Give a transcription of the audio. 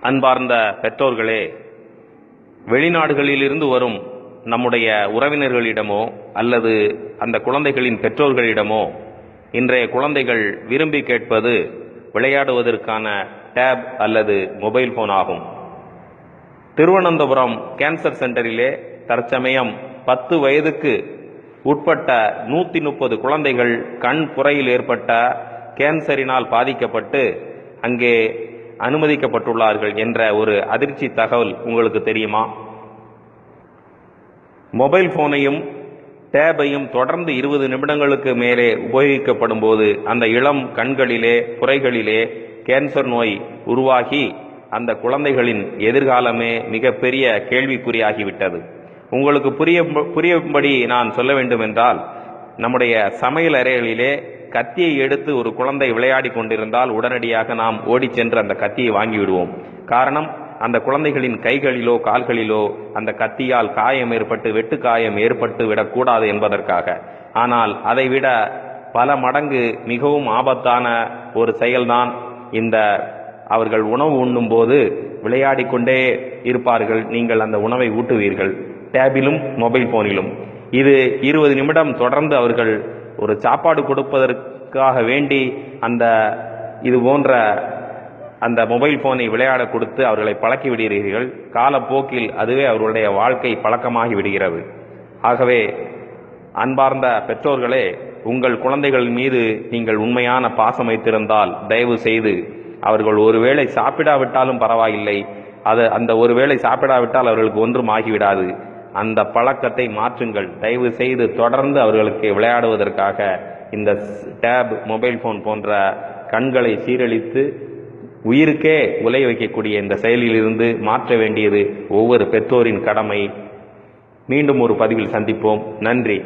அன்பார்ந்த பெற்றோர்களே வெளிநாடுகளிலிருந்து வரும் நம்முடைய உறவினர்களிடமோ அல்லது அந்த குழந்தைகளின் பெற்றோர்களிடமோ இன்றைய குழந்தைகள் விரும்பி கேட்பது விளையாடுவதற்கான டேப் அல்லது மொபைல் போன் ஆகும். திருவனந்தபுரம் கேன்சர் சென்டரிலே தற்சமயம் பத்து வயதுக்கு உட்பட்ட நூற்றி முப்பது குழந்தைகள் கண் புறையில் ஏற்பட்ட கேன்சரினால் பாதிக்கப்பட்டு அங்கே அனுமதிக்கப்பட்டுள்ளார்கள் என்ற ஒரு அதிர்ச்சி தகவல் உங்களுக்கு தெரியுமா? மொபைல் போனையும் டேபையும் தொடர்ந்து இருபது நிமிடங்களுக்கு மேலே உபயோகிக்கப்படும் போது அந்த இளம் கண்களிலே குறைகளிலே கேன்சர் நோய் உருவாகி அந்த குழந்தைகளின் எதிர்காலமே மிகப்பெரிய கேள்விக்குறியாகிவிட்டது. உங்களுக்கு புரிய புரியும்படி நான் சொல்ல வேண்டும் என்றால் நம்முடைய சமையல் அறைகளிலே கத்தியை எடுத்து ஒரு குழந்தை விளையாடி கொண்டிருந்தால் உடனடியாக நாம் ஓடிச் சென்று அந்த கத்தியை வாங்கி விடுவோம் காரணம் அந்த குழந்தைகளின் கைகளிலோ கால்களிலோ அந்த கத்தியால் காயம் ஏற்பட்டு வெட்டு காயம் ஏற்பட்டு விடக்கூடாது என்பதற்காக. ஆனால் அதைவிட பல மடங்கு மிகவும் ஆபத்தான ஒரு செயல்தான் இந்த அவர்கள் உணவு உண்ணும் போது விளையாடி கொண்டே இருப்பார்கள். நீங்கள் அந்த உணவை ஊட்டுவீர்கள். டேபிலும் மொபைல் போனிலும். இது இருபது நிமிடம் தொடர்ந்து அவர்கள் ஒரு சாப்பாடு கொடுப்பதற்காக வேண்டி அந்த இது போன்ற அந்த மொபைல் போனை விளையாட கொடுத்து அவர்களை பழக்கி விடுகிறீர்கள். காலப்போக்கில் அதுவே அவர்களுடைய வாழ்க்கை பழக்கமாகி விடுகிறது. ஆகவே அன்பார்ந்த பெற்றோர்களே உங்கள் குழந்தைகள் மீது நீங்கள் உண்மையான பாசம் வைத்திருந்தால் தயவு செய்து அவர்கள் ஒருவேளை சாப்பிடாவிட்டாலும் பரவாயில்லை. அது அந்த ஒருவேளை சாப்பிடாவிட்டால் அவர்களுக்கு ஒன்றும் ஆகிவிடாது. அந்த பழக்கத்தை மாற்றுங்கள். தயவு செய்து தொடர்ந்து அவர்களுக்கு விளையாடுவதற்காக இந்த டேப் மொபைல் ஃபோன் போன்ற கண்களை சீரழித்து உயிருக்கே உலை வைக்கக்கூடிய இந்த செயலிலிருந்து மாற்ற வேண்டியது ஒவ்வொரு பெற்றோரின் கடமை. மீண்டும் ஒரு பதிவில் சந்திப்போம். நன்றி.